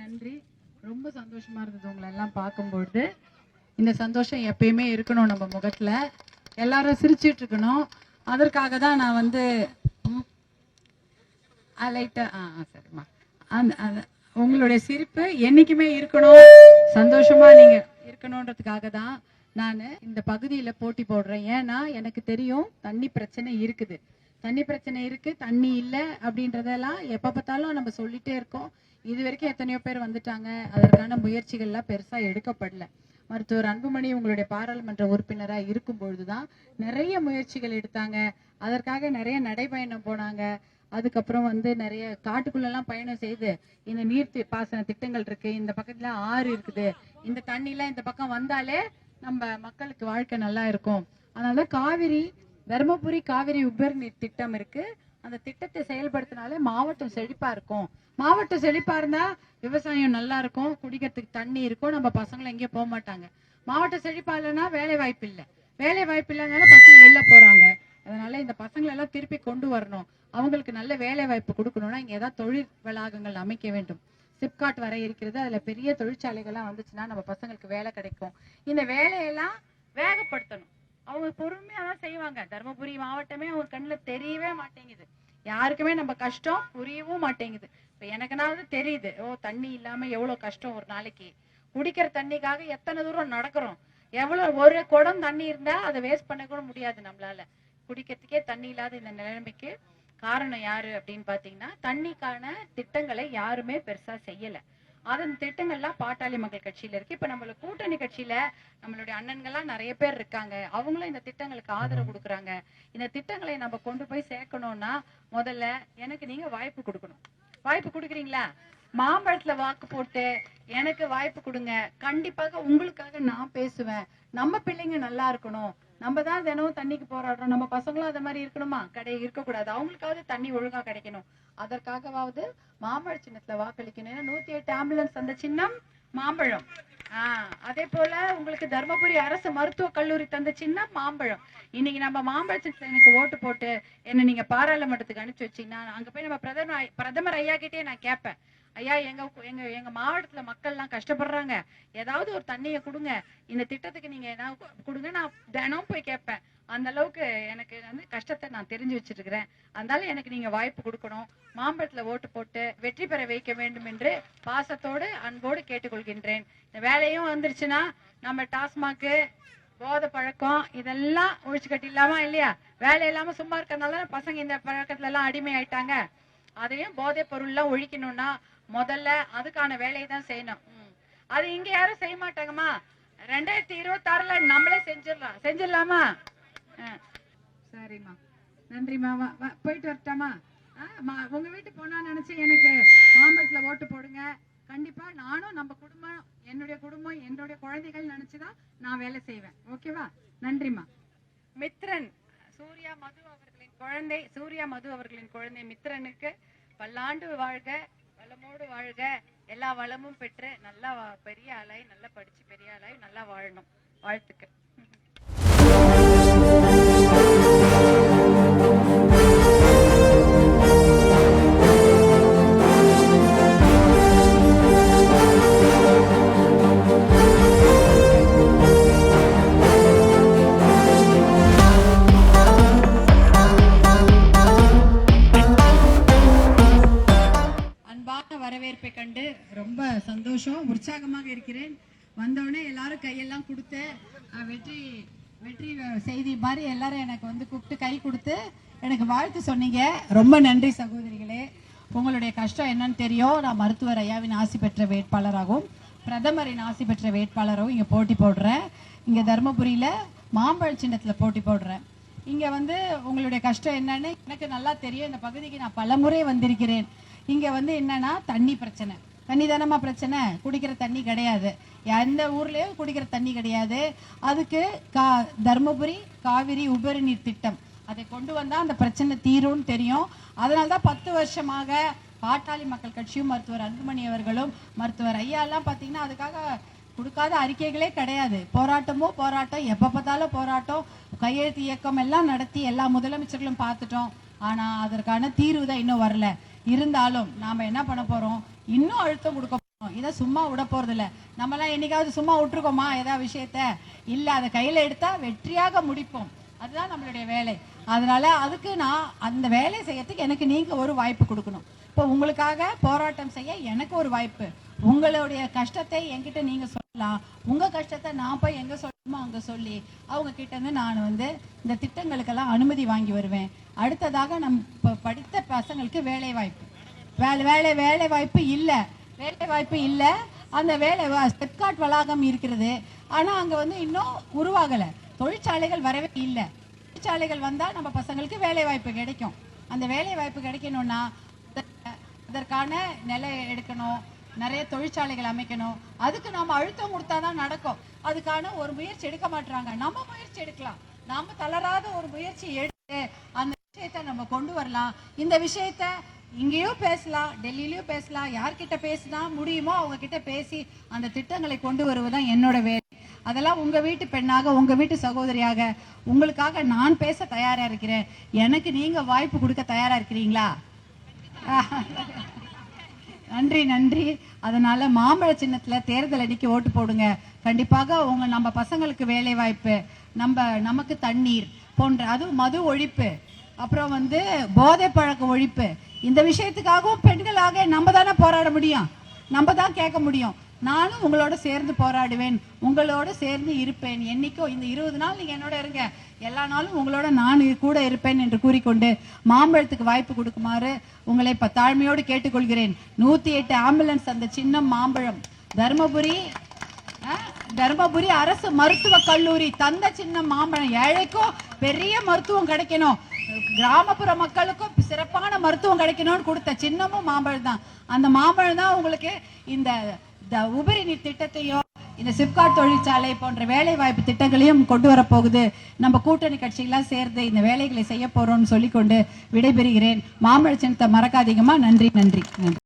நன்றி. ரொம்ப சந்தோஷமா இருந்தது உங்களை எல்லாம் பார்க்கும்போது இந்த சந்தோஷம் எப்பயுமே இருக்கணும் நம்ம முகத்துல. எல்லாரும் சிரிச்சிட்டு இருக்கணும். அதற்காக தான் நான் வந்து லைட்டா ஆ சரிம்மா. அந்த உங்களுடைய சிரிப்பு என்னைக்குமே இருக்கணும். சந்தோஷமா நீங்க இருக்கணும்ன்றதுக்காக தான் நான் இந்த பகுதியில போட்டி போடுறேன். ஏன்னா எனக்கு தெரியும் தண்ணி பிரச்சனை இருக்குது. தண்ணி பிரச்சனை இருக்கு தண்ணி இல்ல அப்படின்றதெல்லாம் எப்ப பார்த்தாலும் நம்ம சொல்லிட்டே இருக்கோம். இது வரைக்கும் எத்தனையோ பேர் வந்துட்டாங்க. அதற்கான முயற்சிகள்லாம் பெருசா எடுக்கப்படல. மருத்துவர் அன்புமணி உங்களுடைய பாராளுமன்ற உறுப்பினரா இருக்கும் பொழுதுதான் நிறைய முயற்சிகள் எடுத்தாங்க. அதற்காக நிறைய நடைபயணம் போனாங்க. அதுக்கப்புறம் வந்து நிறைய காட்டுக்குள்ளெல்லாம் பயணம் செய்து இந்த நீர் பாசன திட்டங்கள் இருக்கு. இந்த பக்கத்துல ஆறு இருக்குது. இந்த தண்ணி எல்லாம் இந்த பக்கம் வந்தாலே நம்ம மக்களுக்கு வாழ்க்கை நல்லா இருக்கும். அதனால காவிரி தருமபுரி காவிரி உபர் நீர் திட்டம் இருக்கு. அந்த திட்டத்தை செயல்படுத்தினாலே மாவட்டம் செழிப்பா இருக்கும். மாவட்டம் செழிப்பா இருந்தா விவசாயம் நல்லா இருக்கும். குடிக்கிறதுக்கு தண்ணி இருக்கும். நம்ம பசங்களை எங்கேயும் போக மாட்டாங்க. மாவட்டம் செழிப்பா இல்லைன்னா வேலை வாய்ப்பு இல்லை. வேலை வாய்ப்பு இல்லைனால பசங்க வெளில போறாங்க. அதனால இந்த பசங்களை எல்லாம் திருப்பி கொண்டு வரணும். அவங்களுக்கு நல்ல வேலை வாய்ப்பு கொடுக்கணும்னா இங்க ஏதாவது தொழில் வளாகங்கள் அமைக்க வேண்டும். சிப்காட் வர இருக்கிறது. அதுல பெரிய தொழிற்சாலைகள்லாம் வந்துச்சுன்னா நம்ம பசங்களுக்கு வேலை கிடைக்கும். இந்த வேலையெல்லாம் வேகப்படுத்தணும். அவங்க பொறுமையா தான் செய்வாங்க. தருமபுரி மாவட்டமே அவங்க கண்ணுல தெரியவே மாட்டேங்குது. யாருக்குமே நம்ம கஷ்டம் புரியவும் மாட்டேங்குது. இப்ப எனக்குனாவது தெரியுது. ஓ தண்ணி இல்லாம எவ்வளவு கஷ்டம் ஒரு நாளைக்கு. குடிக்கிற தண்ணிக்காக எத்தனை தூரம் நடக்கிறோம்? எவ்வளவு ஒரு குடம் தண்ணி இருந்தா அதை வேஸ்ட் பண்ண கூட முடியாது நம்மளால. குடிக்கிறதுக்கே தண்ணி இல்லாத இந்த நிலைமைக்கு காரணம் யாரு அப்படின்னு பாத்தீங்கன்னா தண்ணிக்கான திட்டங்களை யாருமே பெருசா செய்யலை. அதன் திட்டங்கள்லாம் பாட்டாளி மக்கள் கட்சியில இருக்கு. இப்ப நம்மள கூட்டணி கட்சியில நம்மளுடைய அண்ணன்கள்லாம் நிறைய பேர் இருக்காங்க. அவங்களும் இந்த திட்டங்களுக்கு ஆதரவு கொடுக்குறாங்க. இந்த திட்டங்களை நம்ம கொண்டு போய் சேர்க்கணும்னா முதல்ல எனக்கு நீங்க வாய்ப்பு கொடுக்கணும். வாய்ப்பு கொடுக்குறீங்களா? மாம்பழத்துல வாக்கு போட்டு எனக்கு வாய்ப்பு கொடுங்க. கண்டிப்பாக உங்களுக்காக நான் பேசுவேன். நம்ம பிள்ளைங்க நல்லா இருக்கணும். நம்ம தான் தினமும் தண்ணிக்கு போராடுறோம். நம்ம பசங்களும் அந்த மாதிரி இருக்கணுமா? கடை இருக்கக்கூடாது. அவங்களுக்காவது தண்ணி ஒழுங்கா கிடைக்கணும். அதற்காகவாவது மாம்பழ சின்னத்துல வாக்களிக்கணும். ஏன்னா நூத்தி எட்டு ஆம்புலன்ஸ் அந்த சின்னம் மாம்பழம். ஆஹ் அதே போல உங்களுக்கு தர்மபுரி அரசு மருத்துவக் கல்லூரி தந்த சின்னம் மாம்பழம். இன்னைக்கு நம்ம மாம்பழ சின்னத்துல எனக்கு ஓட்டு போட்டு என்ன நீங்க பாராளுமன்றத்துக்கு அனுப்பிச்சு வச்சீங்கன்னா அங்க போய் நம்ம பிரதமர் பிரதமர் ஐயா கிட்டே நான் கேட்பேன். ஐயா எங்க எங்க எங்க மாவட்டத்துல மக்கள் எல்லாம் கஷ்டப்படுறாங்க. ஏதாவது ஒரு தண்ணியை கொடுங்க. இந்த திட்டத்துக்கு நீங்க ஏதாவது கொடுங்க. நான் தினம் போய் கேட்பேன் அந்த அளவுக்கு எனக்கு வந்து கஷ்டத்தை நான் தெரிஞ்சு வச்சிருக்கிறேன். அதனால எனக்கு நீங்க வாய்ப்பு கொடுக்கணும். மாம்பழத்துல ஓட்டு போட்டு வெற்றி பெற வைக்க வேண்டும் என்று பாசத்தோடு அன்போடு கேட்டுக்கொள்கின்றேன். இந்த வேலையும் வந்துருச்சுன்னா நம்ம டாஸ்மாக்கு போதை பழக்கம் இதெல்லாம் ஒழிச்சு கட்டிடலாமா இல்லையா? வேலை இல்லாம சும்மா இருக்கிறதுனால பசங்க இந்த பழக்கத்துல எல்லாம் அடிமை ஆயிட்டாங்க அதையும் போதைப் பொருள்லாம் ஒழிக்கணும்னா முதல்ல அதுக்கான வேலையை தான் செய்யணும். ம். அது இங்க யாரும் செய்ய மாட்டாங்கம்மா. ரெண்டாயிரத்தி இருபத்தி ஆறுல நம்மளே செஞ்சிடலாம். செஞ்சிடலாமா? ஆ. சரிம்மா. நன்றிம்மா. போயிட்டு வரட்டாமா ஆ, மா- உங்க வீட்டு பொண்ணா நினைச்சு எனக்கு மாம்பழத்துல ஓட்டு போடுங்க. கண்டிப்பா நானும் நம்ம குடும்பம் என்னுடைய குடும்பம் என்னுடைய குழந்தைகள் நினைச்சுதான் நான் வேலை செய்வேன். ஓகேவா நன்றிம்மா. மித்ரன் சூர்யா மது அவர்களின் குழந்தை சூர்யா மது அவர்களின் குழந்தை மித்ரனுக்கு பல்லாண்டு வாழ்க. வளமோடு வாழ்க. எல்லா வளமும் பெற்று நல்லா பெரிய ஆளாய் நல்லா படிச்சு பெரிய ஆளாய் நல்லா வாழணும். வாழ்த்துக்கள். உற்சாகமாக வந்தோடனே எல்லாரும் கையெல்லாம் கொடுத்து வெற்றி வெற்றி செய்தி மாதிரி எல்லாரும் எனக்கு வந்து கூப்பிட்டு கை கொடுத்து எனக்கு வாழ்த்து சொன்னீங்க. ரொம்ப நன்றி சகோதரிகளே. உங்களுடைய கஷ்டம் என்னன்னு தெரியும். நான் மருத்துவர் ஐயாவின் ஆசி பெற்ற வேட்பாளராகவும் பிரதமரின் ஆசி பெற்ற வேட்பாளராகவும் இங்கே போட்டி போடுறேன். இங்கே தருமபுரியில் மாம்பழ சின்னத்தில் போட்டி போடுறேன். இங்கே வந்து உங்களுடைய கஷ்டம் என்னன்னு எனக்கு நல்லா தெரியும். இந்த பகுதிக்கு நான் பலமுறை வந்திருக்கிறேன். இங்கே வந்து என்னன்னா தண்ணி பிரச்சனை. தண்ணி தானம்மா பிரச்சனை? குடிக்கிற தண்ணி கிடையாது. எந்த ஊர்லேயும் குடிக்கிற தண்ணி கிடையாது. அதுக்கு கா தருமபுரி காவிரி உபரி நீர் திட்டம். அதை கொண்டு வந்தால் அந்த பிரச்சனை தீரும்னு தெரியும். அதனால தான் பத்து வருஷமாக பாட்டாளி மக்கள் கட்சியும் மருத்துவர் அன்புமணி அவர்களும் மருத்துவர் ஐயாலாம் பார்த்தீங்கன்னா அதுக்காக கொடுக்காத அறிக்கைகளே கிடையாது. போராட்டமோ போராட்டம் எப்போ பார்த்தாலும் போராட்டம். கையெழுத்து இயக்கம் எல்லாம் நடத்தி எல்லா முதலமைச்சர்களும் பார்த்துட்டோம். ஆனால் அதற்கான தீர்வு தான் இன்னும் வரல. இருந்தாலும் நாம என்ன பண்ண போறோம்? இன்னும் அழுத்தம் கொடுக்க இதை சும்மா விட போறது இல்ல நம்மலாம் என்னைக்காவது சும்மா விட்டுருக்கோமா? ஏதாவது விஷயத்த? இல்ல அதை கையில எடுத்தா வெற்றியாக முடிப்போம். அதுதான் நம்மளுடைய வேலை. அதனால அதுக்கு நான் அந்த வேலையை செய்யறதுக்கு எனக்கு நீங்க ஒரு வாய்ப்பு கொடுக்கணும். இப்போ உங்களுக்காக போராட்டம் செய்ய எனக்கு ஒரு வாய்ப்பு. உங்களுடைய கஷ்டத்தை என்கிட்ட நீங்க உங்க கஷ்டத்தை நான் போய் எங்க சொல்லணுமோ அங்க சொல்லி அவங்க கிட்ட இருந்து நான் வந்து இந்த திட்டங்களுக்கெல்லாம் அனுமதி வாங்கி வருவேன். அடுத்ததாக நம் படித்த பசங்களுக்கு வேலை வாய்ப்பு வேலை வேலை வேலை வாய்ப்பு இல்லை. வேலை வாய்ப்பு இல்லை. அந்த வேலை ஸ்டெப்காட் வளாகம் இருக்கிறது. ஆனால் அங்கே வந்து இன்னும் உருவாகலை. தொழிற்சாலைகள் வரவே இல்லை. தொழிற்சாலைகள் வந்தால் நம்ம பசங்களுக்கு வேலை வாய்ப்பு கிடைக்கும். அந்த வேலை வாய்ப்பு கிடைக்கணும்னா அதற்கான நிலை எடுக்கணும். நிறைய தொழிற்சாலைகள் அமைக்கணும். அதுக்கு நாம் அழுத்தம் கொடுத்தாதான் நடக்கும். அதுக்கான ஒரு முயற்சி எடுக்க மாட்டாங்க நம்ம முயற்சி எடுக்கலாம். நாம தளராத ஒரு முயற்சி எடுத்து அந்த விஷயத்தை நம்ம கொண்டு வரலாம். இந்த விஷயத்த இங்கேயும் பேசலாம் டெல்லியிலயும் பேசலாம். யார்கிட்ட பேசினா முடியுமோ அவங்க கிட்ட பேசி அந்த திட்டங்களை கொண்டு வருவதுதான் என்னோட வேலை. அதெல்லாம் உங்க வீட்டு பெண்ணாக உங்க வீட்டு சகோதரியாக உங்களுக்காக நான் பேச தயாரா இருக்கிறேன். எனக்கு நீங்க வாய்ப்பு கொடுக்க தயாரா இருக்கிறீங்களா? நன்றி நன்றி. அதனால மாம்பழ சின்னத்துல தேர்தல் அடிக்க ஓட்டு போடுங்க. கண்டிப்பாக உங்க நம்ம பசங்களுக்கு வேலை வாய்ப்பு நம்ம நமக்கு தண்ணீர் போன்ற அதுவும் மது ஒழிப்பு. அப்புறம் வந்து போதை பழக்க ஒழிப்பு. இந்த விஷயத்துக்காகவும் பெண்களாக நம்ம தானே போராட முடியும். நம்ம தான் கேட்க முடியும். நானும் உங்களோட சேர்ந்து போராடுவேன் உங்களோட சேர்ந்து இருப்பேன். என்னைக்கோ இந்த இருபது நாள் நீங்க என்னோட இருங்க. எல்லா நாளும் உங்களோட நான் கூட இருப்பேன் என்று கூறிக்கொண்டு மாம்பழத்துக்கு வாய்ப்பு கொடுக்குமாறு உங்களை இப்ப தாழ்மையோடு கேட்டுக்கொள்கிறேன். நூத்தி எட்டு ஆம்புலன்ஸ் அந்த சின்ன மாம்பழம். தருமபுரி தருமபுரி அரசு மருத்துவக் கல்லூரி தந்த சின்ன மாம்பழம். ஏழைக்கும் பெரிய மருத்துவம் கிடைக்கணும். கிராமப்புற மக்களுக்கும் சிறப்பான மருத்துவம் கிடைக்கணும்னு கொடுத்த சின்னமும் மாம்பழம் தான் அந்த மாம்பழம் தான் உங்களுக்கு இந்த உபரி நீர் திட்டத்தையும் இந்த சிப்காட் தொழிற்சாலை போன்ற வேலை வாய்ப்பு திட்டங்களையும் கொண்டு வரப்போகுது. நம்ம கூட்டணி கட்சிகளாம் சேர்ந்து இந்த வேலைகளை செய்ய போறோம்னு சொல்லிக்கொண்டு விடைபெறுகிறேன். மாம்பழ சின்னத்தை மறக்காதீங்கம்மா. நன்றி நன்றி நன்றி.